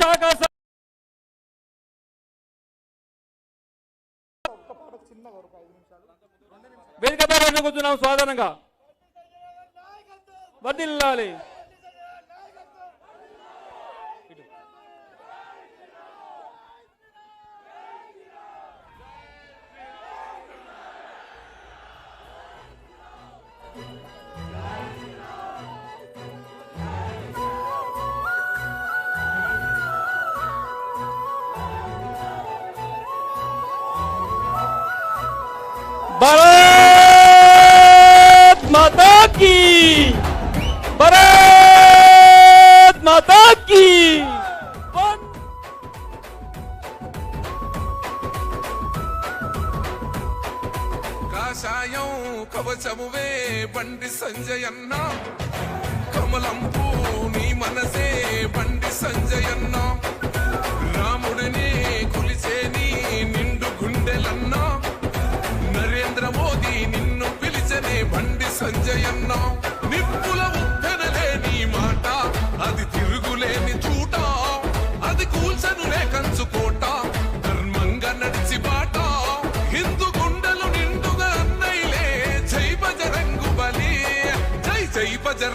శాఖ స- కూర్చున్నాం సాధారణంగా వర్దిల్లాలి సంజయన్న. కమలంపు నీ మనసే బండి సంజయన్న. రాముడిని కొలిచే నీ నిండు గుండెలన్న. నరేంద్ర మోదీ నిన్ను పిలిచనే బండి సంజయన్న. నిప్పుల ఉప్పెనలే నీ మాట అది తిరుగులేని చూట. అది కూల్చనులే లేకన్నా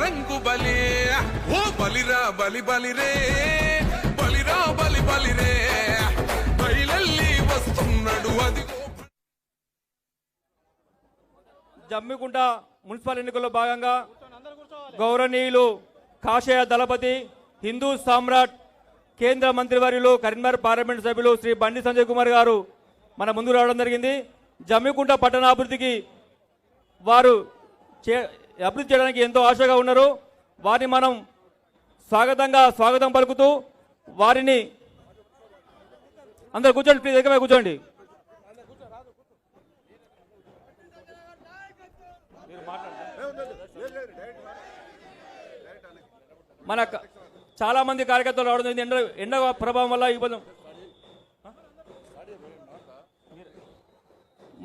రంగు బలి ఓ బలిరా బలి బలిరే బలిరా బలి బలిరే బయలల్లి వస్తున్నాడు అది జమ్మికుంట మున్సిపల్ ఎన్నికల్లో భాగంగా గౌరవనీయులు కాషాయ దళపతి హిందూ సామ్రాట్ కేంద్ర మంత్రివర్యులు కరీంనగర్ పార్లమెంట్ సభ్యులు శ్రీ బండి సంజయ్ కుమార్ గారు మన ముందు రావడం జరిగింది. జమ్మికుంట పట్టణాభివృద్ధికి వారు చే అభివృద్ధి చేయడానికి ఎంతో ఆశగా ఉన్నారు. వారిని మనం స్వాగతంగా స్వాగతం పలుకుతూ వారిని అందరు కూర్చోండి ప్లీజ్ ఎక్కమే కూర్చోండి. మన చాలా మంది కార్యకర్తలు రావడం జరిగింది. ఎండ ఎండ ప్రభావం వల్ల ఇబ్బంది.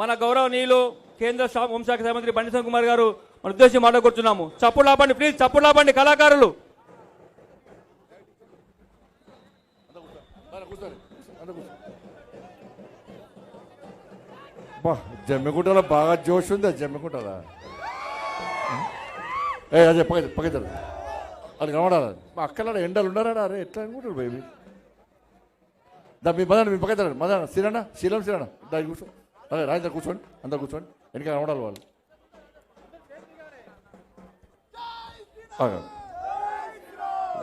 మన గౌరవనీయులు కేంద్ర హోంశాఖ శాఖ మంత్రి బండి కుమార్ గారు మన ఉద్దేశం మాట్లాడుకుంటున్నాము చప్పుడు లాపండి ప్లీజ్ చప్పుడు లాపండి కళాకారులు. జమ్మిగుంటలో బాగా జోష్ ఉంది జమ్మికుంటలా? ఏ అదే పక్క పక్క అది కనబడాలి? మా అక్కలాడ ఎండలు ఉన్నారా అరే ఎట్లా అనుకుంటారు బేబీ? దా మీ మదన మీ పక్క మదన సిరణ శీలం సిరణ దాని కూర్చో. అదే రాజేంద్ర కూర్చోండి అందరు కూర్చోండి. వెనక కనబడాలి వాళ్ళు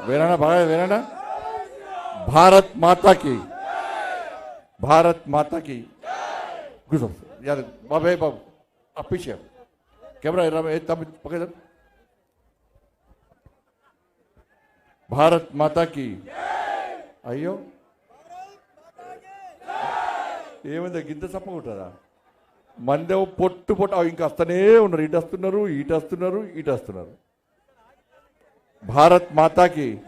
వేనా బాగా వేనా భారత్ మాతాకి భారత్ మాతాకి కూర్చో యార్ బాబే బాబు ఆ పీछे కెమెరా ఎర్ర ఏ తమ పక్కన భారత్ మాతా కి అయ్యో ఏమైందా గింత చప్పకుంటారా మందేమో పొట్టు పొట్టు అవి ఇంకా వస్తూనే ఉన్నారు. ఇటు వస్తున్నారు ఇటు వస్తున్నారు ఇటు వస్తున్నారు. భారత్ మాతాకి.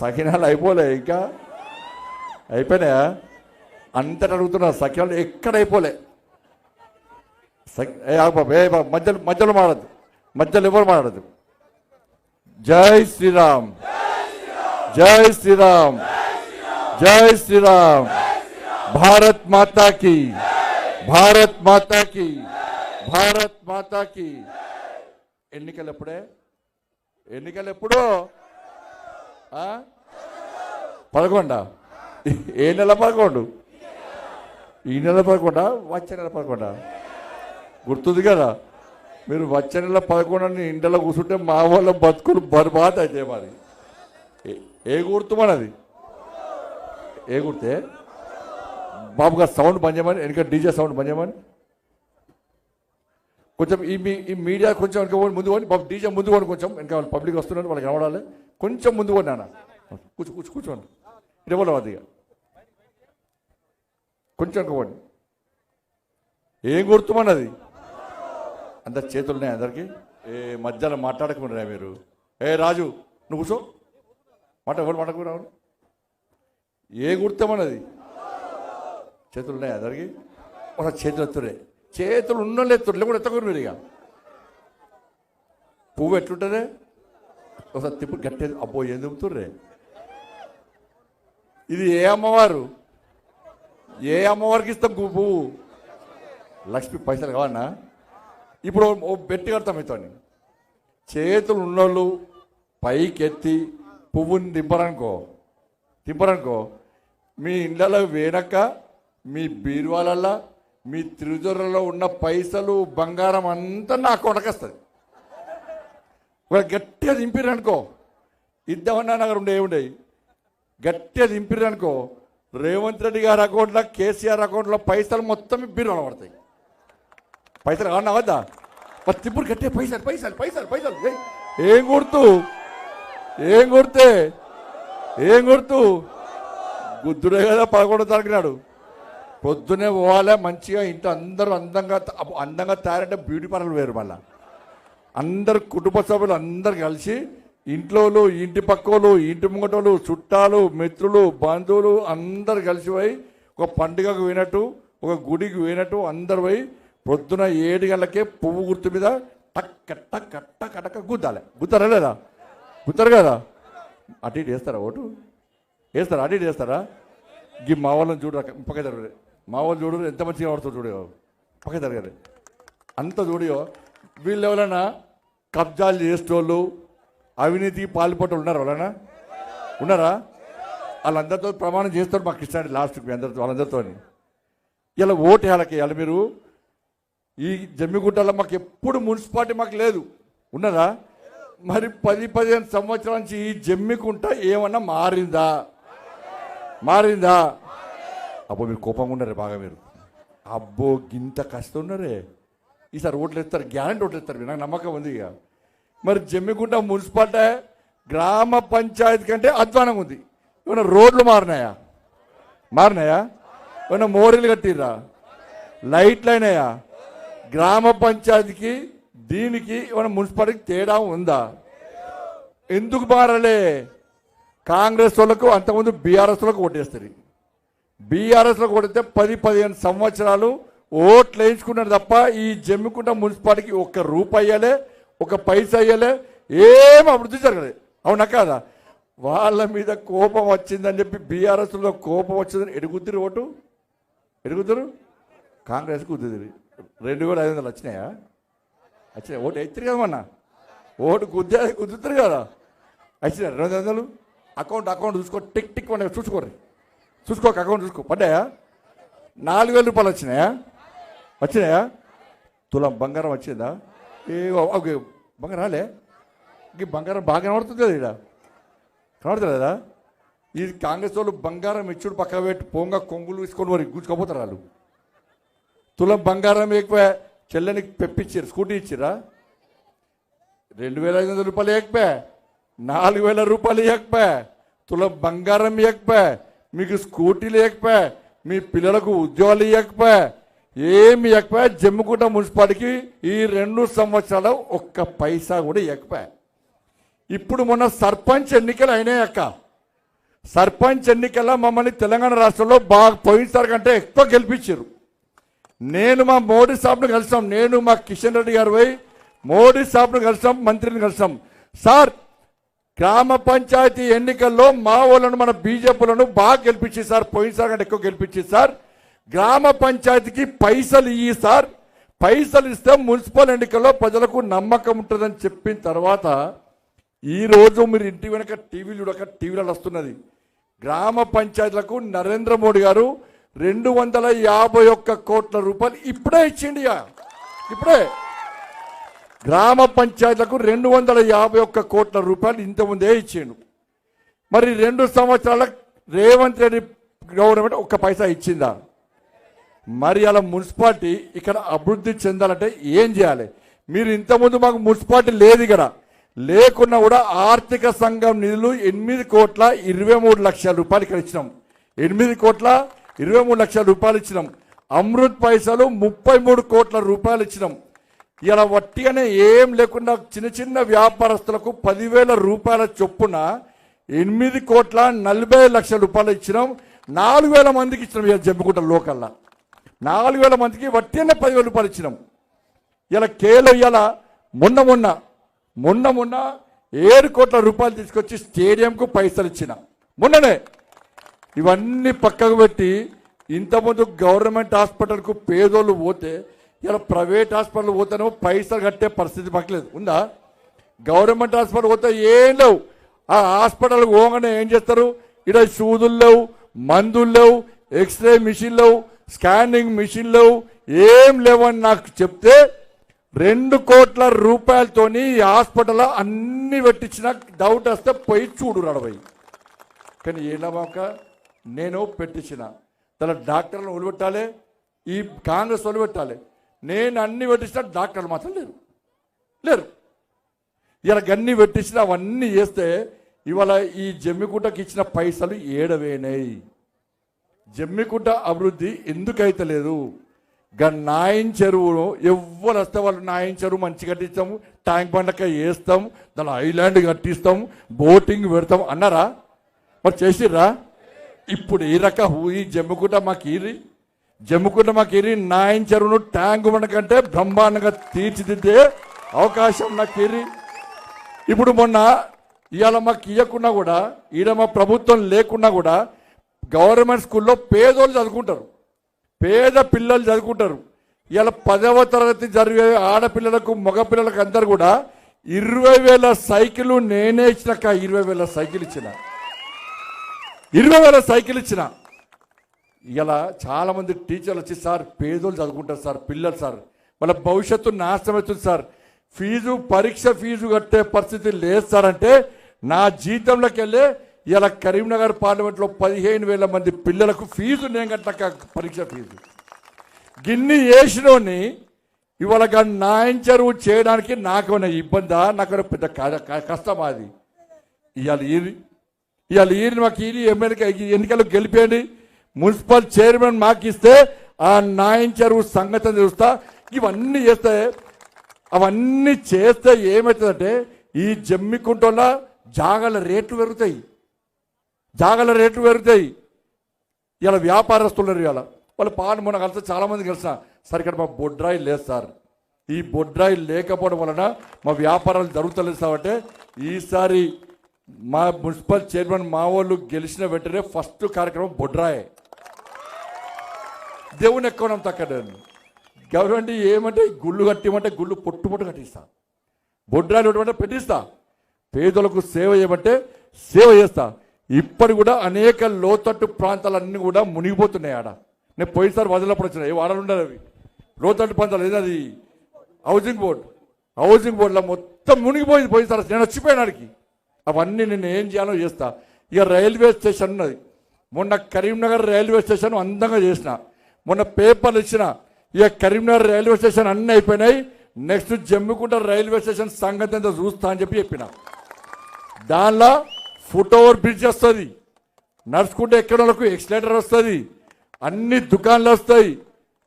సకినాలు అయిపోలే ఇంకా. అయిపోయినాయా? అంతటా అడుగుతున్నా సఖ్యాలు ఎక్కడ అయిపోలే? ఏ బాబు, ఏ బాబు, మధ్యలో మధ్యలో మాడద్దు మధ్యలో ఎవరు మాడద్దు జై శ్రీరామ్. జై శ్రీరామ్. జై శ్రీరామ్. భారత్ మాతాకి భారత్ మాతాకి భారత్ మాతాకి ఎన్నికలు ఎప్పుడే ఎన్నికలు ఎప్పుడు పదకొండా? ఏ నెల పదకొండు? ఈ నెల పదకొండా? వచ్చే నెల పదకొండా? గుర్తుంది కదా? మీరు వచ్చే నెల పదకొండని ఇంట్లో కూర్చుంటే మా వాళ్ళ బతుకులు బర్బాద్ అయితే మరి. ఏ- ఏ గుర్తు మనది? ఏ గుర్తే? బాబు గారు సౌండ్ బంద్ చేయమని వెనక డీజే సౌండ్ బంద్ చేయమని. కొంచెం ఈ మీ ఈ మీడియా కొంచెం వెనక పోండి, ముందు పోని బాబు డీజే ముందు పోని కొంచెం వెనక పబ్లిక్ వస్తున్నారు వాళ్ళకి కనబడాలి. కొంచెం ముందు పోని నాన్న. కూర్చో కూర్చో కూర్చోండి. ఇవ్వలేం అది ఇక. కొంచెం వెనక పోండి ఏం గుర్తుమన్నది? అంత చేతులు ఉన్నాయి అందరికీ? ఏ మధ్యలో మాట్లాడకుండా మీరు? ఏ రాజు నువ్వు కూర్చో. మాట ఎవరు మాట్లాడుకుని ఏ గుర్తమన్నది? చేతులు ఉన్నాయి అందరికి? ఒక చేతులు ఎత్తురే చేతులు ఉన్న ఎత్తురు లేకుండా ఎత్తకూరు మీరు ఇక. పువ్వు ఎట్లుంటారే ఒకసారి తిప్పు గట్టి అబ్బో ఏం చెబుతుర్రే ఇది ఏ అమ్మవారు? ఏ అమ్మవారికి ఇస్తాం పువ్వు? లక్ష్మి పైసలు కావన్నా ఇప్పుడు ఓ బెట్టి కడతాం మీతో. చేతులు ఉన్నోళ్ళు పైకెత్తి పువ్వుని దింపరనుకో. దింపరనుకో. మీ ఇండ్లలో వేనక్క మీ బీరువాలల్లో మీ త్రిజురలో ఉన్న పైసలు బంగారం అంతా నా అకౌంట్కి వాళ్ళు ఒక గట్టిగా దింపిరనుకో ఇద్దామన్నా నగరం ఉండే ఉండేవి గట్టిగా దింపిరనుకో రేవంత్ రెడ్డి గారి అకౌంట్లో కేసీఆర్ అకౌంట్లో పైసలు మొత్తం బీరువాలో పడతాయి. పైసలు కావాలన్నా వద్దా? మరి తిప్పుడు కట్టే పైసలు పైసలు పైసలు పైసలు. ఏం గుర్తు ఏం గుర్తే ఏం గుర్తు గుద్దుడే కదా పదకొండో తారీఖు నాడు. పొద్దునే పోవాలి మంచిగా ఇంట్లో అందరూ అందంగా అందంగా తయారంటే బ్యూటీ పార్లర్ వేరు మళ్ళా. అందరు కుటుంబ సభ్యులు అందరు కలిసి ఇంట్లో ఇంటి పక్కోళ్ళు ఇంటి ముంగటోళ్ళు చుట్టాలు మిత్రులు బంధువులు అందరు కలిసి పోయి ఒక పండుగకు పోయినట్టు ఒక గుడికి పోయినట్టు అందరు పోయి పొద్దున ఏడు గంటలకే పువ్వు గుర్తు మీద టక్క టక్క టక్క టక్క గుద్దాలి. గుద్దారా లేదా? గుద్దారు కదా? అటు ఇటు వేస్తారా ఓటు? వేస్తారా? అటు ఇటు వేస్తారా? గీ మా వాళ్ళని చూడరా పక్క మా వాళ్ళు చూడు ఎంత మంచిగా ఆడుతారు చూడో పక్క జరగదు అంత చూడియో వీళ్ళు ఎవరైనా కబ్జాలు చేసేటోళ్ళు అవినీతికి పాల్పట్టు ఉన్నారు వాళ్ళనా ఉన్నారా? వాళ్ళందరితో ప్రమాణం చేస్తారు మాకు ఇష్టం లాస్ట్కి మీ అందరితో వాళ్ళందరితో ఇలా ఓటు వేయాలకి మీరు. ఈ జమ్మిగుంటలో మాకు ఎప్పుడు మున్సిపాలిటీ మాకు లేదు. ఉన్నదా మరి పది పదిహేను సంవత్సరాల నుంచి ఈ జమ్మికుంట ఏమన్నా మారిందా? మారిందా? అబ్బో మీరు కోపంగా ఉన్నారే బాగా మీరు. అబ్బో గింత కష్టం ఉన్నారే. ఈసారి ఓట్లు ఇస్తారు గ్యారంటీ ఓట్లు ఇస్తారు నాకు నమ్మకం ఉంది ఇక. మరి జమ్మిగుంట మున్సిపాలిటీ గ్రామ పంచాయతీ కంటే అధ్వానంగా ఉంది. ఏమైనా రోడ్లు మారినాయా? మారినాయా? ఏమైనా మోరీలు కట్టిర్రా? లైట్లు అయినాయా గ్రామ పంచాయతీకి దీనికి ఏమైనా మున్సిపాలిటీకి తేడా ఉందా? ఎందుకు మారలే? కాంగ్రెస్ వాళ్ళకు అంతకుముందు బీఆర్ఎస్ వాళ్ళకు ఓటేస్తారు బీఆర్ఎస్లో కొడితే పది పదిహేను సంవత్సరాలు ఓట్లు వేయించుకున్నారు తప్ప ఈ జమ్మికుంట మున్సిపాలిటీకి ఒక్క రూపాయి అయ్యలే ఒక పైసా అయ్యలే ఏం అభివృద్ధి జరగలేదు అవునా కాదా వాళ్ళ మీద కోపం వచ్చిందని చెప్పి బీఆర్ఎస్లో కోపం వచ్చిందని ఎడుగుద్దిరు ఓటు ఎరుగుతురు కాంగ్రెస్ కుద్దుదిరి రెండు వేల ఐదు వందలు వచ్చినాయా వచ్చినాయి ఓటు ఎత్తిరు కదమ్మన్నా ఓటు గుద్దే కుదురుతారు కదా వచ్చినాయి రెండు వందలు అకౌంట్ అకౌంట్ చూసుకో టిక్ టిక్ పండుగ చూసుకోర్రి చూసుకోక అకౌంట్ చూసుకో. పడ్డాయా? నాలుగు వేల రూపాయలు వచ్చినాయా? వచ్చినాయా? తులం బంగారం వచ్చిందా? ఏ ఓకే బంగారం రాలే. ఈ బంగారం బాగా కనబడుతుంది కదా ఇక్కడ కనబడుతుంది కదా ఈ కాంగ్రెస్ వాళ్ళు బంగారం ఇచ్చుడు పక్క పెట్టి పొంగ కొంగులు తీసుకొని మరి గుచ్చుకోపోతారు వాళ్ళు. తులం బంగారం ఎక్కువ చెల్లెనికి పెప్పించారు స్కూటీ ఇచ్చిరా రెండు వేల ఐదు వందల రూపాయలు ఇవ్వకపోయా నాలుగు వేల రూపాయలు ఇవ్వకపోయా తులం బంగారం ఇవ్వకపోయా మీకు స్కూటీలు లేకపోయా మీ పిల్లలకు ఉద్యోగాలు ఇవ్వకపోయా ఏమి ఇవ్వకపోయా జమ్మికుంట మున్సిపాలిటీకి ఈ రెండు సంవత్సరాలు ఒక్క పైసా కూడా ఇవ్వకపోయా ఇప్పుడు మొన్న సర్పంచ్ ఎన్నికలు అయినాయి అక్క. సర్పంచ్ ఎన్నికల్లో మమ్మల్ని తెలంగాణ రాష్ట్రంలో బాగా పోయినసారి కంటే ఎక్కువ గెలిపించారు. నేను మా మోడీ సాబ్ను కలిసాం నేను మా కిషన్ రెడ్డి గారు పోయి మోడీ సాబ్ను కలిసాం మంత్రిని కలిసాం. సార్ గ్రామ పంచాయతీ ఎన్నికల్లో మా వాళ్ళను మన బీజేపీలను బాగా గెలిపించి సార్ పోయినసారి కంటే ఎక్కువ గెలిపించి సార్. గ్రామ పంచాయతీకి పైసలు ఇయ్యి సార్. పైసలు ఇస్తే మున్సిపల్ ఎన్నికల్లో ప్రజలకు నమ్మకం ఉంటుందని చెప్పిన తర్వాత ఈ రోజు మీరు ఇంటి వెనక టీవీలు చూడక టీవీలలో వస్తున్నది. గ్రామ పంచాయతీలకు నరేంద్ర మోడీ గారు రెండు వందల యాభై ఒక్క కోట్ల రూపాయలు ఇప్పుడే ఇచ్చిండి ఇప్పుడే. గ్రామ పంచాయతీలకు రెండు వందల యాభై ఒక్క కోట్ల రూపాయలు ఇంతకుముందే ఇచ్చిండు. మరి రెండు సంవత్సరాల రేవంత్ రెడ్డి గవర్నమెంట్ ఒక్క పైసా ఇచ్చిందా? మరి అలా మున్సిపాలిటీ ఇక్కడ అభివృద్ధి చెందాలంటే ఏం చేయాలి? మీరు ఇంతకుముందు మాకు మున్సిపాలిటీ లేదు ఇక్కడ. లేకున్నా కూడా ఆర్థిక సంఘం నిధులు ఎనిమిది కోట్ల ఇరవై మూడు లక్షల రూపాయలు ఇక్కడ ఇచ్చినాం. ఎనిమిది కోట్ల ఇరవై మూడు లక్షల రూపాయలు ఇచ్చినాం. అమృత్ పైసలు ముప్పై మూడు కోట్ల రూపాయలు ఇచ్చినాం. ఇలా వట్టిగానే ఏం లేకుండా చిన్న చిన్న వ్యాపారస్తులకు పదివేల రూపాయల చొప్పున ఎనిమిది కోట్ల నలభై లక్షల రూపాయలు ఇచ్చినాం. నాలుగు వేల మందికి ఇచ్చినాం ఇలా జమ్మికుంట లోకల్లా. నాలుగు వేల మందికి వట్టినే పదివేల రూపాయలు ఇచ్చినాం. ఇలా కేవలం ఇలా మొన్న మొన్న మొన్న మొన్న ఏడు కోట్ల రూపాయలు తీసుకొచ్చి స్టేడియంకు పైసలు ఇచ్చిన. మొన్ననే ఇవన్నీ పక్కకు పెట్టి ఇంతకుముందు గవర్నమెంట్ హాస్పిటల్కు పేదోళ్ళు పోతే ఇలా ప్రైవేట్ హాస్పిటల్ పోతేనేమో పైసలు కట్టే పరిస్థితి పక్కలేదు ఉందా? గవర్నమెంట్ హాస్పిటల్ పోతే ఏం లేవు. ఆ హాస్పిటల్ పోగానే ఏం చేస్తారు? ఇక్కడ సూదులు లేవు మందులు లేవు ఎక్స్రే మిషన్ లేవు స్కానింగ్ మిషన్ లేవు ఏం లేవని నాకు చెప్తే రెండు కోట్ల రూపాయలతోని ఈ హాస్పిటల్ అన్ని పెట్టించిన డౌట్ వస్తే పోయి చూడు రడవై కానీ ఏలమాక నేను పెట్టించిన. తన డాక్టర్లను వదిలిపెట్టాలి ఈ కాంగ్రెస్ వదిలిపెట్టాలి. నేను అన్ని పెట్టించిన డాక్టర్లు మాత్రం లేరు. లేరు. ఇలా గన్ని పెట్టించిన అవన్నీ చేస్తే ఇవాళ ఈ జమ్మికుంటకి ఇచ్చిన పైసలు ఏడవేనాయి. జమ్మికుంట అభివృద్ధి ఎందుకైతే లేదు? గా నాయన్ చెరువును ఎవ్వరు వస్తే వాళ్ళు నాయన్ చెరువు మంచి కట్టిస్తాము ట్యాంక్ బండక వేస్తాం దాని ఐలాండ్ కట్టిస్తాం బోటింగ్ పెడతాం అన్నారా? మరి చేసిర్రా? ఇప్పుడు ఈ రక ఈ జమ్మికుంట మాకు ఈరి జమ్ముకున్న మాకు ఎరి నాయన్ చెరువును ట్యాంక్ బండ కంటే బ్రహ్మాండంగా తీర్చిదిద్దే అవకాశం నాకు ఈరి ఇప్పుడు మొన్న ఇవాళ మాకు ఇవ్వకున్నా కూడా ఈడ మా ప్రభుత్వం లేకున్నా కూడా గవర్నమెంట్ స్కూల్లో పేదోళ్ళు చదువుకుంటారు. పేద పిల్లలు చదువుకుంటారు. ఇవాళ పదవ తరగతి జరిగే ఆడపిల్లలకు మగ పిల్లలకు అందరు కూడా ఇరవై వేల సైకిల్ నేనే ఇచ్చినాక ఇరవై వేల సైకిల్ ఇచ్చిన. ఇరవై వేల సైకిల్ ఇచ్చిన. ఇలా చాలామంది టీచర్లు వచ్చి సార్ పేదోళ్ళు చదువుకుంటారు సార్ పిల్లలు సార్. వాళ్ళ భవిష్యత్తు నాశనం అవుతుంది సార్. ఫీజు పరీక్ష ఫీజు కట్టే పరిస్థితి లేదు సార్. అంటే నా జీతంలోకి వెళ్ళే ఇలా కరీంనగర్ పార్లమెంట్లో పదిహేను వేల మంది పిల్లలకు ఫీజు నేను కట్టక పరీక్ష ఫీజు. గిన్ని వేసినోని ఇవాళ నాయన చెరువు చేయడానికి నాకు ఇబ్బందా? నాకు పెద్ద క- అది? ఇవాళ ఈరి ఇవాళ ఈరి మాకు ఈరి ఎమ్మెల్యే ఎన్నికలు గెలిపేయండి. మున్సిపల్ చైర్మన్ మాకు ఇస్తే ఆ నాయన చెరువు సంగతి చూస్తా ఇవన్నీ చేస్తే అవన్నీ చేస్తే ఏమవుతుందంటే ఈ జమ్మికుంటల జాగల రేట్లు పెరుగుతాయి. జాగల రేట్లు పెరుగుతాయి. ఇలా వ్యాపారస్తులు ఇవాళ. వాళ్ళు పాలు మొన్న కలిసి చాలామంది కలిసిన సార్ ఇక్కడ మా బొడ్రాయి లేదు సార్. ఈ బొడ్రాయి లేకపోవడం వలన మా వ్యాపారాలు జరుగుతలేదు సార్ అంటే ఈసారి మా మున్సిపల్ చైర్మన్ మా వాళ్ళు గెలిచిన వెంటనే ఫస్ట్ కార్యక్రమం బొడ్రాయే దేవుని ఎక్కువ తక్కడ గవర్నమెంట్ ఏమంటే గుళ్ళు కట్టిమంటే గుళ్ళు పొట్టు పొట్టు కట్టిస్తా. బొడ్రాలు ఇవ్వమంటే పెట్టిస్తా. పేదలకు సేవ చేయమంటే సేవ చేస్తా. ఇప్పటి కూడా అనేక లోతట్టు ప్రాంతాలన్నీ కూడా మునిగిపోతున్నాయి ఆడ. నేను పోయినసారి వదిలినప్పుడు వచ్చిన ఏ వాడలు ఉండదు అవి. లోతట్టు ప్రాంతాలు ఏదది హౌసింగ్ బోర్డు. హౌసింగ్ బోర్డులో మొత్తం మునిగిపోయింది పోయినసారి. నేను వచ్చిపోయినాడికి అవన్నీ నేను ఏం చేయాలో చేస్తా. ఇక రైల్వే స్టేషన్ ఉన్నది. మొన్న కరీంనగర్ రైల్వే స్టేషన్ అందంగా చేసిన. మొన్న పేపర్లు ఇచ్చిన ఇక కరీంనగర్ రైల్వే స్టేషన్ అన్నీ అయిపోయినాయి. నెక్స్ట్ జమ్మికుంట రైల్వే స్టేషన్ సంగతి అంతా చూస్తా అని చెప్పి చెప్పిన. దానిలో ఫుట్ ఓవర్ బ్రిడ్జ్ వస్తుంది. నడుచుకుంటే ఎక్కడ వాళ్ళకు ఎక్స్లేటర్ వస్తుంది. అన్ని దుకాన్లు వస్తాయి.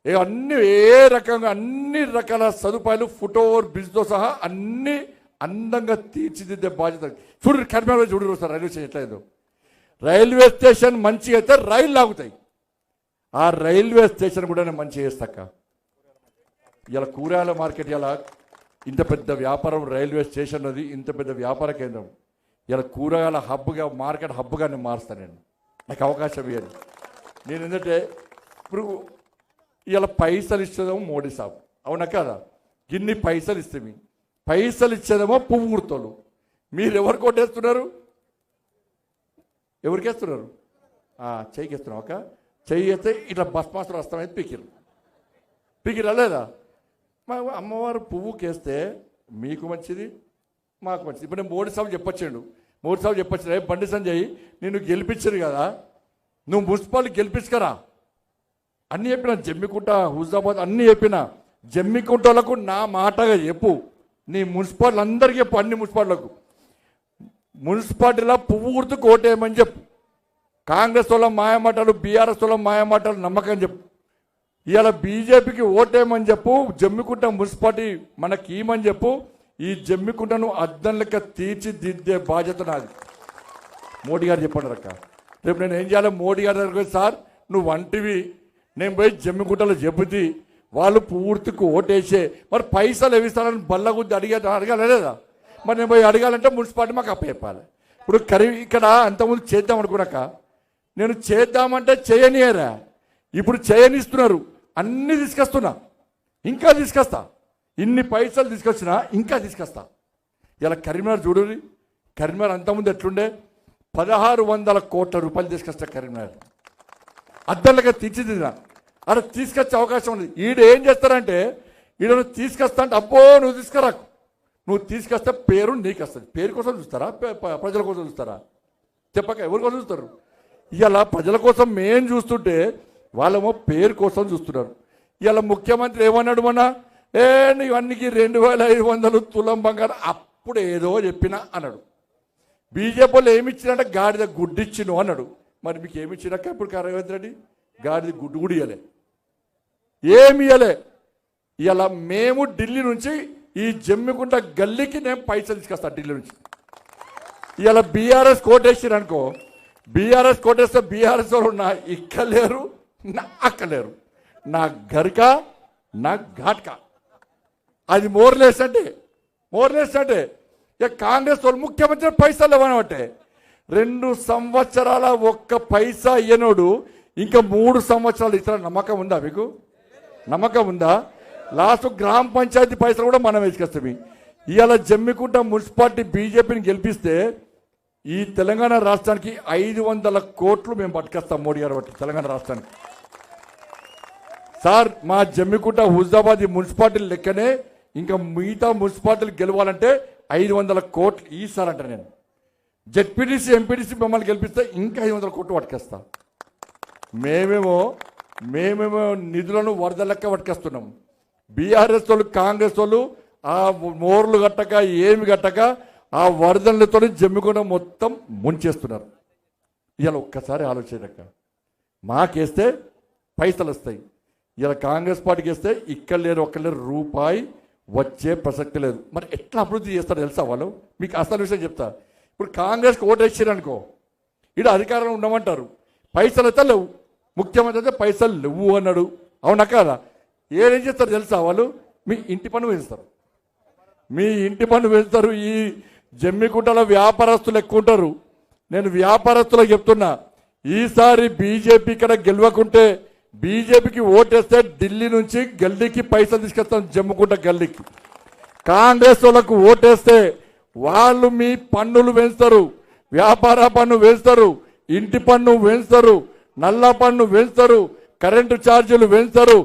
ఏ అన్ని ఏ రకంగా అన్ని రకాల సదుపాయాలు ఫుట్ ఓవర్ బ్రిడ్జ్తో సహా అన్ని అందంగా తీర్చిదిద్దే బాధ్యత. చూడు కర్మలో చూడు సార్ రైల్వే స్టేషన్ ఎట్లయిందో. రైల్వే స్టేషన్ మంచిగా అయితే రైలు లాగుతాయి. ఆ రైల్వే స్టేషన్ కూడా నేను మంచిగా చేస్తాక. ఇలా కూరగాయల మార్కెట్ ఇలా ఇంత పెద్ద వ్యాపారం రైల్వే స్టేషన్ అది ఇంత పెద్ద వ్యాపార కేంద్రం. ఇలా కూరగాయల హబ్గా మార్కెట్ హబ్గా నేను మారుస్తాను నేను. నాకు అవకాశం ఇవ్వను నేను ఏంటంటే ఇప్పుడు ఇలా పైసలు ఇచ్చేదేమో మోడీ సాబ్. అవునా కదా? ఇన్ని పైసలు ఇస్తే పైసలు ఇచ్చేదేమో పువ్వు గుర్తోళ్ళు మీరు ఎవరు కొట్టేస్తున్నారు? ఎవరికేస్తున్నారు చేయికేస్తున్నావు ఒక చెయ్యి ఇట్లా బస్ మాస్టర్ వస్తామైతే పీకిరు. పీకిరా లేదా? మా అమ్మవారు పువ్వు కేస్తే మీకు మంచిది మాకు మంచిది. ఇప్పుడు నేను మోడీ సాబు చెప్పొచ్చాడు. మోడీ సాబు చెప్పొచ్చు "ఏ బండి సంజయ్ నిన్ను గెలిపించరు కదా. నువ్వు మున్సిపాలిటీ గెలిపించుకరా. అన్ని చెప్పిన జమ్మికుంట హుజాబాద్ అన్ని చెప్పిన జమ్మికుంటలకు నా మాటగా చెప్పు. నీ మున్సిపాలిటీ అందరికీ చెప్పు అన్ని మున్సిపాలిటీలకు. మున్సిపాలిటీలో పువ్వు గుర్తుకు ఓటేయమని చెప్పు. కాంగ్రెస్ వాళ్ళ మాయమాటలు బీఆర్ఎస్ వాళ్ళ మాయమాటలు నమ్మకం చెప్పు. ఇవాళ బీజేపీకి ఓటేయమని చెప్పు జమ్మికుంట మున్సిపాలిటీ మనకి ఏమని చెప్పు ఈ జమ్మికుంటను అద్దం లెక్క తీర్చిదిద్దే బాధ్యత నాది. మోడీ గారు చెప్పండి రక్క రేపు నేను ఏం చేయాలి? మోడీ గారి దగ్గర సార్ నువ్వు వంటివి. నేను పోయి జమ్మికుంటలో చెబుతీ. వాళ్ళు పూర్తికి ఓటేసే. మరి పైసలు ఎవిస్తారని బల్ల గుద్ది అడిగే అడగాలి లేదా? మరి నేను పోయి అడగాలంటే మున్సిపాలిటీ మాకు అప్పచెప్పాలి. ఇప్పుడు కరీ ఇక్కడ అంతకుముందు చేద్దాం అనుకున్నాక నేను చేద్దామంటే చేయనియరా. ఇప్పుడు చేయనిస్తున్నారు. అన్నీ తీసుకొస్తున్నా. ఇంకా తీసుకొస్తా. ఇన్ని పైసలు తీసుకొచ్చినా ఇంకా తీసుకొస్తా. ఇలా కరీంనగర్ చూడండి కరీంనగర్ అంతకుముందు ఎట్లుండే? పదహారు వందల కోట్ల రూపాయలు తీసుకొస్తా కరీంనగర్. అద్దెలుగా తీర్చిదిద్దిన. అక్కడ తీసుకొచ్చే అవకాశం ఉంది. ఈడు ఏం చేస్తారంటే ఈడ నువ్వు తీసుకొస్తా అంటే అబ్బో నువ్వు తీసుకురాకు నువ్వు తీసుకొస్తే పేరు నీకు వస్తుంది పేరు కోసం చూస్తారా? ప్రజల కోసం చూస్తారా? చెప్పక ఎవరి కోసం చూస్తారు? ఇలా ప్రజల కోసం మేం చూస్తుంటే వాళ్ళేమో పేరు కోసం చూస్తున్నారు. ఇలా ముఖ్యమంత్రి ఏమన్నాడు మొన్న? ఏ ఇవన్నీకి రెండు వేల ఐదు వందలు తులం బంగారం అప్పుడు ఏదో చెప్పినా అన్నాడు. బీజేపీ వాళ్ళు ఏమి గాడిద గుడ్డిచ్చిను అన్నాడు. మరి మీకు ఏమి ఇచ్చినాక ఇప్పుడు రేవంత్ రెడ్డి? గాడిద గుడ్డు కూడా ఇవ్వలే ఏమి ఇవ్వలే ఇలా మేము ఢిల్లీ నుంచి ఈ జమ్మికుంట గల్లీకి నేను పైసలు తీసుకొస్తాను ఢిల్లీ నుంచి. ఇలా బీఆర్ఎస్ కోటేసారు అనుకో బీఆర్ఎస్ కోటేస్తే బీఆర్ఎస్ వాళ్ళు నా ఇక్కలేరు నా అక్కలేరు. నా గరిక నా ఘాట్కా. అది మోర్లేస్ అంటే మోర్లేస్ అంటే ఇక కాంగ్రెస్ వాళ్ళు ముఖ్యమంత్రి పైసలు ఇవ్వనబట్టే రెండు సంవత్సరాల ఒక్క పైసా ఇయ్యనోడు ఇంకా మూడు సంవత్సరాలు ఇస్తారా? నమ్మకం ఉందా మీకు? నమ్మకం ఉందా? లాస్ట్ గ్రామ పంచాయతీ పైసలు కూడా మనం వేసుకొస్తాం. ఇవాళ జమ్మికుంట మున్సిపాలిటీ బీజేపీని గెలిపిస్తే ఈ తెలంగాణ రాష్ట్రానికి ఐదు వందల కోట్లు మేము పట్టుకొస్తాం మోడీ గారు బట్టి తెలంగాణ రాష్ట్రానికి. సార్ మా జమ్మికుంట హుజాబాద్ మున్సిపాలిటీ లెక్కనే ఇంకా మిగతా మున్సిపాలిటీలు గెలవాలంటే ఐదు వందల కోట్లు ఈసారి అంట నేను. జెడ్పీటీసీ ఎంపీటీసీ మిమ్మల్ని గెలిపిస్తే ఇంకా ఐదు వందల కోట్లు పట్టుకొస్తా. మేమేమో మేమేమో నిధులను వరద లెక్క పట్టుకేస్తున్నాం. బీఆర్ఎస్ వాళ్ళు కాంగ్రెస్ వాళ్ళు ఆ మోర్లు కట్టక ఏమి కట్టక ఆ వరదలతో జమ్మికుంట మొత్తం ముంచేస్తున్నారు. ఇలా ఒక్కసారి ఆలోచించక మాకేస్తే పైసలు వస్తాయి ఇలా కాంగ్రెస్ పార్టీకి వేస్తే ఇక్కడ లేరు ఒక్క లేరు రూపాయి వచ్చే ప్రసక్తి లేదు. మరి ఎట్లా అభివృద్ధి చేస్తారు తెలుసా వాళ్ళు? మీకు అసలు విషయం చెప్తా. ఇప్పుడు కాంగ్రెస్కి ఓటు వేసారు అనుకో అధికారంలో ఉండమంటారు. పైసలు అయితే లేవు. ముఖ్యమంత్రి అయితే పైసలు లేవు అన్నాడు. అవునా కాదా? ఏం చేస్తారు తెలుసా వాళ్ళు? మీ ఇంటి పన్ను వేస్తారు. మీ ఇంటి పన్ను వేస్తారు ఈ జమ్మికుంటలో వ్యాపారస్తులు ఎక్కువ ఉంటారు నేను వ్యాపారస్తులకు చెప్తున్నా ఈసారి బీజేపీ ఇక్కడ గెలవకుంటే బీజేపీకి ఓటేస్తే ఢిల్లీ నుంచి గల్లీకి పైసలు తీసుకొస్తాం జమ్మికుంట గల్లీకి. కాంగ్రెస్ వాళ్ళకు ఓటేస్తే వాళ్ళు మీ పన్నులు పెంచుతారు వ్యాపార పన్ను వేస్తారు ఇంటి పన్ను వేస్తారు నల్ల పన్ను వేస్తారు కరెంటు ఛార్జీలు వేస్తారు.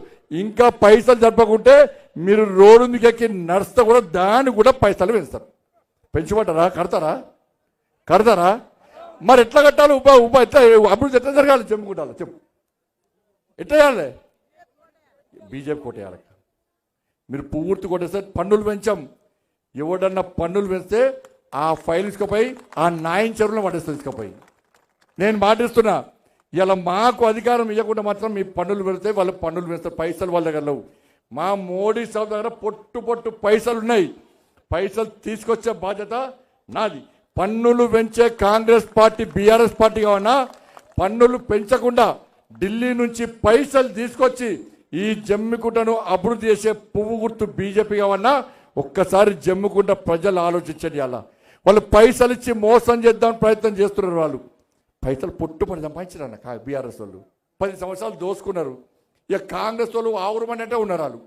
ఇంకా పైసలు జరపకుంటే మీరు రోడ్డు మీకు ఎక్కి నడుస్తా కూడా దాన్ని కూడా పైసలు వేస్తారు. పెంచుకుంటారా? కడతారా? కడతారా? మరి ఎట్లా కట్టాలి? ఉప ఉప ఎట్లా? అభివృద్ధి ఎట్లా జరగాలి? చెప్పుకుంటాలి చెప్పు. ఎట్లా చేయాలి? బీజేపీ కొట్టేయాలి మీరు పూర్తి కొట్టేస్తే పన్నులు పెంచాం. ఎవడన్నా పన్నులు పెంచితే ఆ ఫైల్ ఇసుకపోయి ఆ నాయన చెరువులో పడేస్తుంది ఇసుకపోయి నేను మాటిస్తున్నా ఇలా మాకు అధికారం ఇవ్వకుండా మాత్రం మీ పన్నులు పెడితే వాళ్ళు పన్నులు పెడతారు పైసలు వాళ్ళ దగ్గర లేవు. మా మోడీ సాబ్ దగ్గర పొట్టు పొట్టు పైసలు ఉన్నాయి. పైసలు తీసుకొచ్చే బాధ్యత నాది. పన్నులు పెంచే కాంగ్రెస్ పార్టీ బీఆర్ఎస్ పార్టీ కావన్నా పన్నులు పెంచకుండా ఢిల్లీ నుంచి పైసలు తీసుకొచ్చి ఈ జమ్మికుంటను అభివృద్ధి చేసే పువ్వు గుర్తు బీజేపీ కావన్నా ఒక్కసారి జమ్మికుంట ప్రజలు ఆలోచించండి అలా. వాళ్ళు పైసలు ఇచ్చి మోసం చేద్దామని ప్రయత్నం చేస్తున్నారు వాళ్ళు. పైసలు పొట్టుపడి సంపాదించారు అన్న బీఆర్ఎస్ వాళ్ళు? పది సంవత్సరాలు దోసుకున్నారు. ఇక కాంగ్రెస్ వాళ్ళు ఆవురమన్నట్టే ఉన్నారు వాళ్ళు.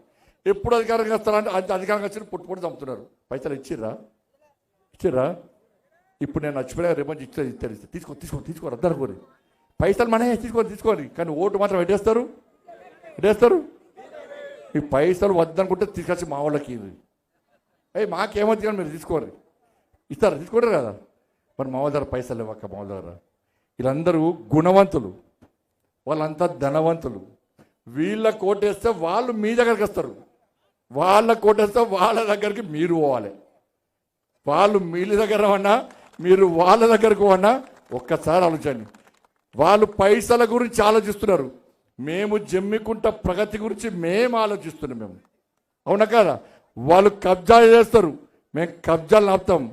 ఎప్పుడు అధికారంగా వస్తారంటే అది అధికారంగా వచ్చి పొట్టుపడి చంపుతున్నారు. పైసలు ఇచ్చిర్రా? ఇచ్చిర్రా? ఇప్పుడు నేను నచ్చిపోయా రేపు నుంచి ఇచ్చే ఇస్తారు తీసుకో తీసుకో తీసుకోరు అద్దరు కోరి పైసలు మనమే తీసుకోండి తీసుకోండి కానీ ఓటు మాత్రం ఎడేస్తారు ఎడేస్తారు ఈ పైసలు వద్దనుకుంటే తీసుకొచ్చి మా వాళ్ళకి ఇవ్వండి. అయ్యి మాకేమవుతుంది కానీ మీరు తీసుకోరు ఇస్తారా? తీసుకుంటారు కదా. మరి మా వాళ్ళ దగ్గర పైసలు ఇవ్వక మా వాళ్ళ దగ్గర. వీళ్ళందరూ గుణవంతులు. వాళ్ళంతా ధనవంతులు. వీళ్ళ కోటేస్తే వాళ్ళు మీ దగ్గరికి వస్తారు. వాళ్ళ కోటేస్తే వాళ్ళ దగ్గరికి మీరు పోవాలి. వాళ్ళు మీ దగ్గర అన్నా మీరు వాళ్ళ దగ్గరకు అన్నా ఒక్కసారి ఆలోచండి వాళ్ళు పైసల గురించి ఆలోచిస్తున్నారు. మేము జమ్మికుంట ప్రగతి గురించి మేము ఆలోచిస్తున్నాం మేము. అవునా కదా? వాళ్ళు కబ్జాలు చేస్తారు. మేము కబ్జాలు ఆపుతాం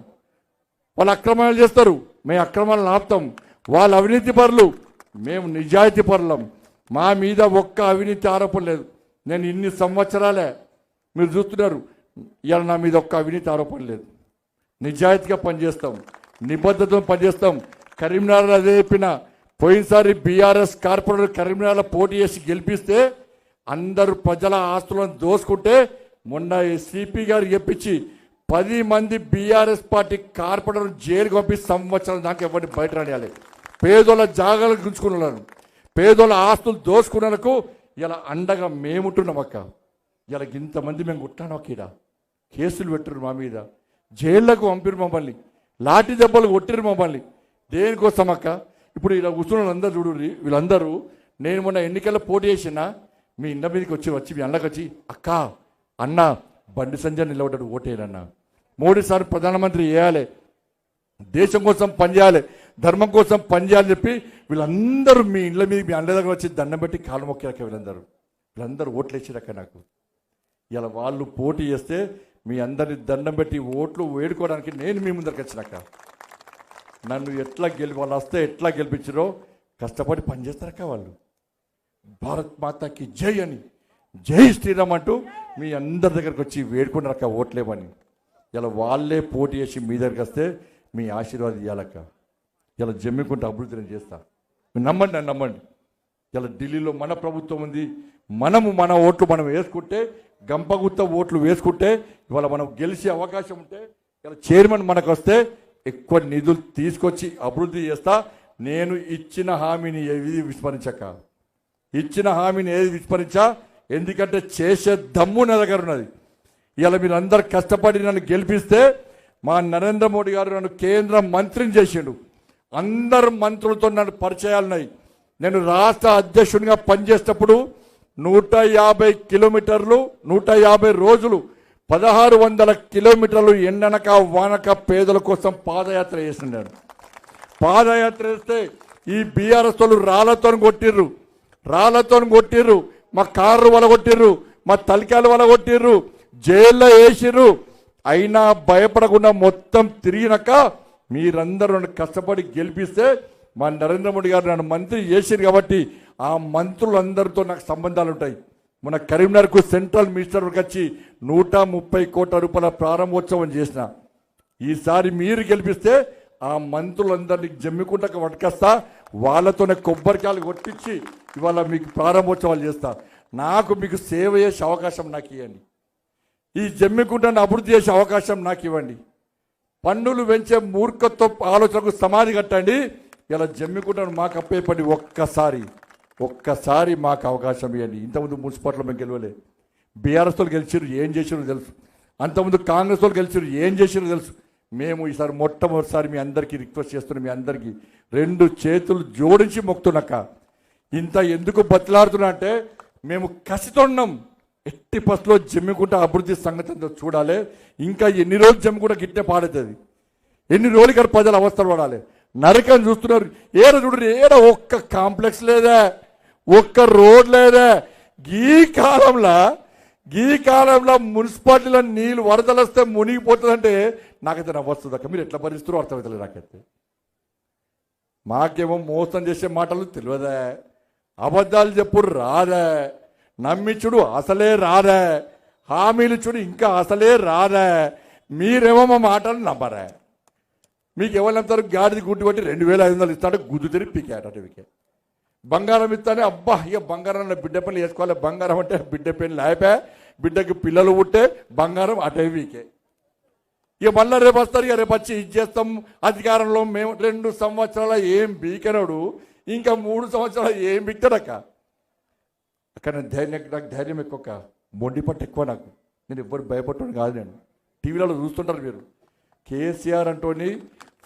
వాళ్ళు అక్రమాలు చేస్తారు. మేము అక్రమాలను ఆపుతాం వాళ్ళు అవినీతి పరులు. మేము నిజాయితీ పరులం. మా మీద ఒక్క అవినీతి ఆరోపణ లేదు. నేను ఇన్ని సంవత్సరాలే మీరు చూస్తున్నారు. ఇవాళ నా మీద ఒక్క అవినీతి ఆరోపణ లేదు. నిజాయితీగా పనిచేస్తాం. నిబద్ధతతో పనిచేస్తాం. కరీంనగర్ అదే చెప్పిన. పోయినసారి బీఆర్ఎస్ కార్పొరేటర్ కరీంనగర్లో పోటీ చేసి గెలిపిస్తే అందరూ ప్రజల ఆస్తులను దోసుకుంటే మొన్న సిపి గారు చెప్పించి పది మంది బీఆర్ఎస్ పార్టీ కార్పొరేటర్ జైలుకి పంపి సంవత్సరం దాకా ఎవరిని బయట రానియాలి. పేదోళ్ళ జాగాలు గుంజుకున్నారు పేదోళ్ళ ఆస్తులు దోసుకున్నందుకు ఇలా అండగా మేముంటున్నాం అక్క. ఇలా ఇంతమంది మేము కొట్టాను ఈడ కేసులు పెట్టరు మా మీద. జైళ్ళకు పంపిరు మమ్మల్ని. లాఠీ దెబ్బలు కొట్టిరు మమ్మల్ని. దేనికోసం అక్క? ఇప్పుడు ఇలా కూర్చున్న అందరూ చూడు వీళ్ళందరూ నేను మొన్న ఎన్నికల్లో పోటీ చేసిన మీ ఇండ మీదకి వచ్చి వచ్చి మీ అన్నకు వచ్చి అక్క అన్న బండి సంజయ్ నిలబడ్డాడు ఓటేనన్న మోడీ సార్ ప్రధానమంత్రి చేయాలి. దేశం కోసం పనిచేయాలి ధర్మం కోసం పనిచేయాలని చెప్పి వీళ్ళందరూ మీ ఇండ్ల మీద మీ అండ దగ్గర వచ్చి దండం పెట్టి కాలు మొక్కాక వీళ్ళందరూ. వీళ్ళందరూ ఓట్లు వేసారక్క నాకు. ఇలా వాళ్ళు పోటీ చేస్తే మీ అందరిని దండం పెట్టి ఓట్లు వేడుకోవడానికి నేను మీ ముందరికి వచ్చినాక నన్ను ఎట్లా గెలి వాళ్ళు వస్తే ఎట్లా గెలిపించారో కష్టపడి పనిచేస్తారక వాళ్ళు. భారత్ మాతాకి జై అని. జై శ్రీరామ్ అంటూ మీ అందరి దగ్గరకు వచ్చి వేడుకున్నారక్క ఓట్లేమని ఇలా వాళ్ళే పోటీ చేసి మీ దగ్గరికి వస్తే మీ ఆశీర్వాదం ఇవ్వాలక్క ఇలా జమ్మికుంటే అభివృద్ధి నేను చేస్తా. నమ్మండి నన్ను నమ్మండి. ఇలా ఢిల్లీలో మన ప్రభుత్వం ఉంది. మనము మన ఓట్లు మనం వేసుకుంటే గంపగుత్త ఓట్లు వేసుకుంటే ఇవాళ మనం గెలిచే అవకాశం ఉంటే ఇలా చైర్మన్ మనకు వస్తే ఎక్కువ నిధులు తీసుకొచ్చి అభివృద్ధి చేస్తా. నేను ఇచ్చిన హామీని ఏది విస్మరించక. ఇచ్చిన హామీని ఏది విస్మరించా? ఎందుకంటే చేసే దమ్ము నా దగ్గర ఉన్నది. ఇలా మీరు అందరు కష్టపడి నన్ను గెలిపిస్తే మా నరేంద్ర మోడీ గారు నన్ను కేంద్ర మంత్రిని చేసిండు. అందరు మంత్రులతో నన్ను పరిచయాలున్నాయి. నేను రాష్ట్ర అధ్యక్షునిగా పనిచేసేటప్పుడు నూట యాభై కిలోమీటర్లు నూట యాభై రోజులు పదహారు వందల కిలోమీటర్లు ఎండనక వానక పేదల కోసం పాదయాత్ర చేసినాడు పాదయాత్ర చేస్తే ఈ బీఆర్ఎస్ వాళ్ళు రాళ్ళతో కొట్టిర్రు. రాళ్ళతో కొట్టిర్రు. మా కార్లు వలగొట్టిర్రు. మా తలికాయలు వలగొట్టిర్రు. జైల్లో వేసిర్రు. అయినా భయపడకుండా మొత్తం తిరిగినాక మీరందరూ కష్టపడి గెలిపిస్తే మా నరేంద్ర మోడీ గారు నన్ను మంత్రి చేసిరు కాబట్టి ఆ మంత్రులందరితో నాకు సంబంధాలు ఉంటాయి మన కరీంనగర్కు సెంట్రల్ మినిస్టర్ వచ్చి నూట ముప్పై కోట్ల రూపాయల ప్రారంభోత్సవం చేసిన. ఈసారి మీరు గెలిపిస్తే ఆ మంత్రులందరినీ జమ్మికుంటకు పట్టుకొస్తా వాళ్ళతోనే కొబ్బరికాయలు కొట్టించి ఇవాళ మీకు ప్రారంభోత్సవాలు చేస్తా. నాకు మీకు సేవ చేసే అవకాశం నాకు ఇవ్వండి. ఈ జమ్మికుంటను అభివృద్ధి చేసే అవకాశం నాకు ఇవ్వండి. పన్నులు పెంచే మూర్ఖత్వ ఆలోచనకు సమాధి కట్టండి. ఇలా జమ్మికుంటను మాకు అప్పేపండి ఒక్కసారి. ఒక్కసారి మాకు అవకాశం ఇవ్వండి. ఇంతకుముందు మున్సిపాలిటీలో మేము గెలవలే. బీఆర్ఎస్ వాళ్ళు గెలిచారు ఏం చేసారో తెలుసు. అంతకుముందు కాంగ్రెస్ వాళ్ళు గెలిచారు ఏం చేసారో తెలుసు. మేము ఈసారి మొట్టమొదటిసారి మీ అందరికీ రిక్వెస్ట్ చేస్తున్నాం మీ అందరికీ రెండు చేతులు జోడించి మొక్కుతున్నాక ఇంత ఎందుకు బతిలాడుతున్నా అంటే మేము కసితోన్నాం ఎట్టి పసులో జమ్మికుంట అభివృద్ధి సంగతి చూడాలి. ఇంకా ఎన్ని రోజులు జమ్మికుంట గిట్టే పాడవుతుంది ఎన్ని రోజులు ఇక్కడ ప్రజలు అవస్థలు పడాలి. నరకం చూస్తున్నారు. ఏడ చూడరు ఏడ ఒక్క కాంప్లెక్స్ లేదా. ఒక్క రోడ్ లేదా ఈ కాలంలో ఈ కాలంలో మున్సిపాలిటీలో నీళ్ళు వరదలు వస్తే మునిగిపోతుందంటే నాకైతే నవ్వు వస్తుంది అక్క. మీరు ఎట్లా భరిస్తారో అర్థమవుతలేదు నాకైతే. మాకేమో మోసం చేసే మాటలు తెలియదా. అబద్ధాలు చెప్పుడు రాదా. నమ్మిచుడు అసలే రాదా. హామీలు చూడు ఇంకా అసలే రాదా. మీరేమో మా మాటలు నమ్మరా. మీకు ఎవరు నమ్ముతారు? గాడిది గుడ్డి కొట్టి రెండు వేల ఐదు వందలు ఇస్తాడు గుద్దు తిరిగి పీకాడు బంగారం ఇస్తానే అబ్బా ఇక బంగారం బిడ్డ పని వేసుకోవాలి బంగారం అంటే బిడ్డ పని లేపే బిడ్డకి పిల్లలు పుట్టే బంగారం అటవీకే ఇక మళ్ళీ రేపు వస్తారు ఇక రేపు వచ్చి ఇచ్చేస్తాం అధికారంలో మేము రెండు సంవత్సరాల ఏం బీకనడు ఇంకా మూడు సంవత్సరాలు ఏం బిక్తాడక్క? అక్కడ ధైర్యం నాకు ధైర్యం ఎక్కువ మొండి పట్టు ఎక్కువ నాకు. నేను ఎవ్వరు భయపడ్డాను కాదు నేను. టీవీలలో చూస్తుంటారు మీరు. కేసీఆర్ అంటోని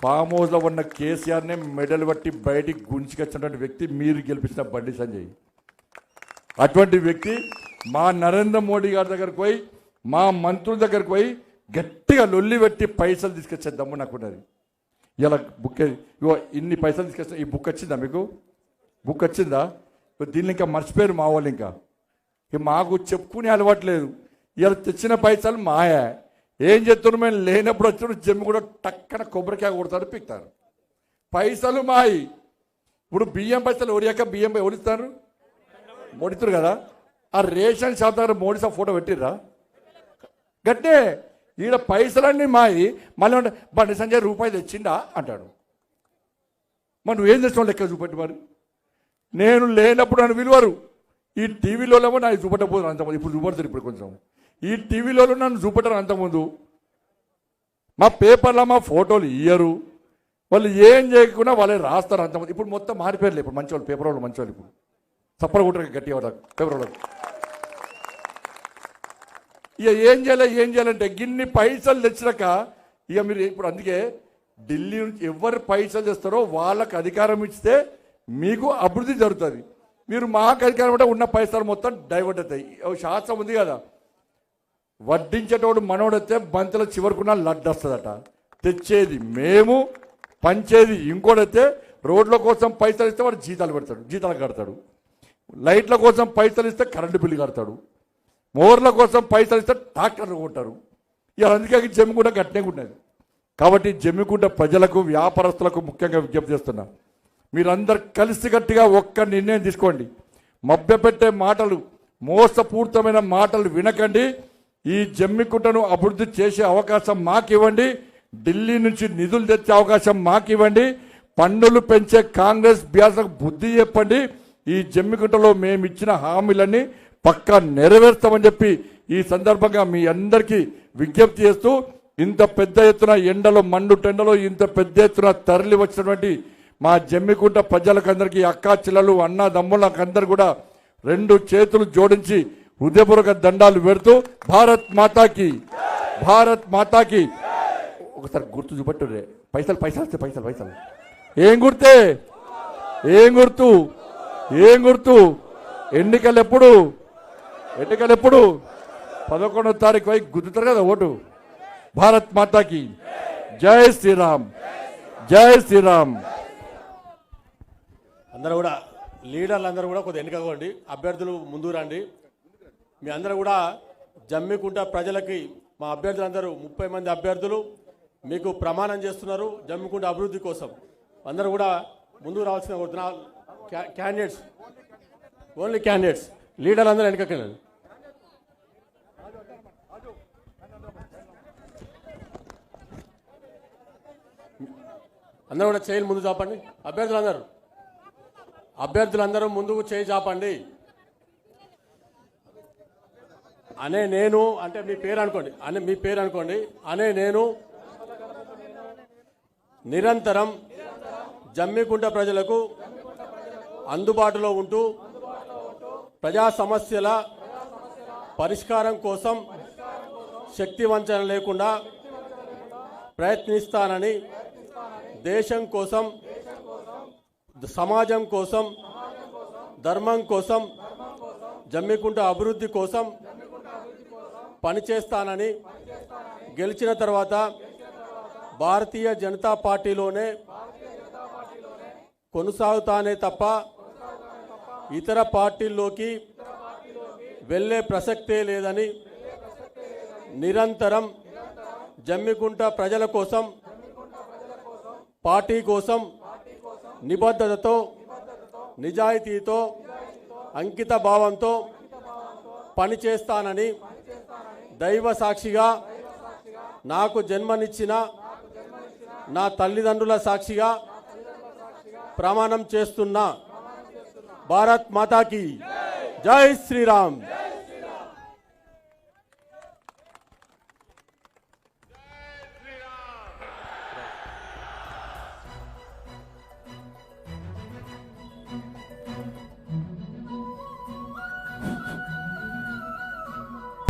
ఫామ్ హౌస్లో ఉన్న కేసీఆర్నే మెడల్ పట్టి బయటికి గుంజుకొచ్చినటువంటి వ్యక్తి మీరు గెలిపించిన బండి సంజయ్. అటువంటి వ్యక్తి మా నరేంద్ర మోడీ గారి దగ్గరకు పోయి మా మంత్రుల దగ్గరకు పోయి గట్టిగా లొల్లి పెట్టి పైసలు తీసుకొచ్చే దమ్ము నాకు ఇలా బుక్ ఇగో ఇన్ని పైసలు తీసుకొచ్చా ఈ బుక్ వచ్చిందా మీకు? బుక్ వచ్చిందా? దీన్ని ఇంకా మర్చిపోయారు మా వాళ్ళు ఇంకా. ఇక మాకు చెప్పుకునే అలవాటు లేదు. ఇలా తెచ్చిన పైసలు మాయా. ఏం చెప్తున్నారు మేము లేనప్పుడు వచ్చిన జమ్మి కూడా టక్కన కొబ్బరికాయ కొడతారు పిక్తారు. పైసలు మాయి. ఇప్పుడు బియ్యం పైసలు ఒరియాక బియ్యం ఓడిస్తారు మోడితురు కదా. ఆ రేషన్ షాప్ దగ్గర మోడీ సార్ ఫోటో పెట్టిర్రా? గట్టే. ఈడ పైసలన్నీ మాయి. మళ్ళీ బండి సంజయ్ రూపాయి తెచ్చిండా? అంటాడు. మరి నువ్వేం చేస్తావు లెక్క చూపెట్టి మరి? నేను లేనప్పుడు నన్ను విలువరు. ఈ టీవీలో నాకు చూపెట్టబోదు అంతమంది. ఇప్పుడు చూపెడతారు ఇప్పుడు కొంచెం. ఈ టీవీలో నన్ను చూపెట్టరు అంతకుముందు. మా పేపర్లో మా ఫోటోలు ఇయ్యరు. వాళ్ళు ఏం చేయకుండా వాళ్ళే రాస్తారు అంతమంది ఇప్పుడు మొత్తం మారిపోయారు ఇప్పుడు మంచి వాళ్ళు పేపర్ వాళ్ళు మంచి వాళ్ళు ఇప్పుడు చప్పలు కొట్టరు గట్టి పేపర్ వాళ్ళకి ఇక ఏం చేయాలి ఏం చేయాలంటే గిన్ని పైసలు తెచ్చినాక ఇక మీరు ఇప్పుడు అందుకే ఢిల్లీ నుంచి ఎవరు పైసలు తెస్తారో వాళ్ళకు అధికారం ఇస్తే మీకు అభివృద్ధి జరుగుతుంది. మీరు మాకు అధికారం అంటే ఉన్న పైసలు మొత్తం డైవర్ట్ అవుతాయి. శాస్త్రం ఉంది కదా. వడ్డించేటోడు మనోడైతే బంతిలో చివరికున్న లడ్డు వస్తుందట. తెచ్చేది మేము పంచేది ఇంకోడైతే రోడ్ల కోసం పైసలు ఇస్తే వాడు జీతాలు పెడతాడు జీతాలు కడతాడు. లైట్ల కోసం పైసలు ఇస్తే కరెంటు బిల్లు కడతాడు. మోర్ల కోసం పైసలు ఇస్తే ట్రాక్టర్లు కొంటారు. ఇక అందుకే జమ్మికుంట గట్టినే ఉండేది కాబట్టి జమ్మికుంట ప్రజలకు వ్యాపారస్తులకు ముఖ్యంగా విజ్ఞప్తి చేస్తున్నా. మీరందరు కలిసికట్టుగా ఒక్క నిర్ణయం తీసుకోండి. మభ్యపెట్టే మాటలు మోసపూరితమైన మాటలు వినకండి. ఈ జమ్మికుంటను అభివృద్ధి చేసే అవకాశం మాకు ఇవ్వండి ఢిల్లీ నుంచి నిధులు తెచ్చే అవకాశం మాకు ఇవ్వండి పన్నులు పెంచే కాంగ్రెస్ బ్యాసకు బుద్ధి చెప్పండి. ఈ జమ్మికుంటలో మేము ఇచ్చిన హామీలన్నీ పక్కా నెరవేర్స్తామని చెప్పి ఈ సందర్భంగా మీ అందరికీ విజ్ఞప్తి చేస్తూ ఇంత పెద్ద ఎత్తున ఎండలో మండు టెండలో ఇంత పెద్ద ఎత్తున తరలి వచ్చినటువంటి మా జమ్మికుంట ప్రజలకందరికీ అక్కా చెల్లెలు అన్న దమ్ములకందరు కూడా రెండు చేతులు జోడించి హృదయపూర్వక దండాలు పెడుతూ భారత్ మాతాకి భారత్ మాతాకి. ఒకసారి గుర్తు చూపట్టురే పైసలు పైసలు పైసలు పైసలు. ఏం గుర్తే? ఏం గుర్తు? ఏం గుర్తు? ఎన్నికలు ఎప్పుడు? ఎన్నికలు ఎప్పుడు? పదకొండో తారీఖు వైపు గుర్తుతారు కదా ఓటు. భారత్ మాతాకి. జై శ్రీరామ్. జై శ్రీరామ్. అందరూ కూడా లీడర్లు అందరూ కూడా కొద్దిగా ఎన్నికకోండి అభ్యర్థులు ముందు రండి. మీ అందరూ కూడా జమ్మికుంట ప్రజలకి మా అభ్యర్థులందరూ ముప్పై మంది అభ్యర్థులు మీకు ప్రమాణం చేస్తున్నారు జమ్మికుంట అభివృద్ధి కోసం. అందరూ కూడా ముందుకు రావాల్సిన కోరుతున్నా క్యాండిడేట్స్. Only candidates. లీడర్లు అందరూ వెనుకకండి అందరూ కూడా చేయాలి ముందు చాపండి. అభ్యర్థులందరూ. అభ్యర్థులందరూ ముందుకు చేయి చాపండి. అనే నేను అంటే మీ పేరు అనుకోండి అనే మీ పేరు అనుకోండి అనే నేను నిరంతరం జమ్మికుంట ప్రజలకు అందుబాటులో ఉంటూ ప్రజా సమస్యల పరిష్కారం కోసం శక్తి వంచన లేకుండా ప్రయత్నిస్తానని దేశం కోసం సమాజం కోసం ధర్మం కోసం జమ్మికుంట అభివృద్ధి కోసం పనిచేస్తానని గెలిచిన తర్వాత భారతీయ జనతా పార్టీలోనే కొనసాగుతానే తప్ప ఇతర పార్టీల్లోకి వెళ్ళే ప్రసక్తే లేదని నిరంతరం జమ్మికుంట ప్రజల కోసం పార్టీ కోసం నిబద్ధతతో నిజాయితీతో అంకిత భావంతో పనిచేస్తానని దైవ సాక్షిగా నాకు జన్మనిచ్చిన నా తల్లిదండ్రుల సాక్షిగా ప్రమాణం చేస్తున్నా భారత్ మాతాకి జై శ్రీరామ్.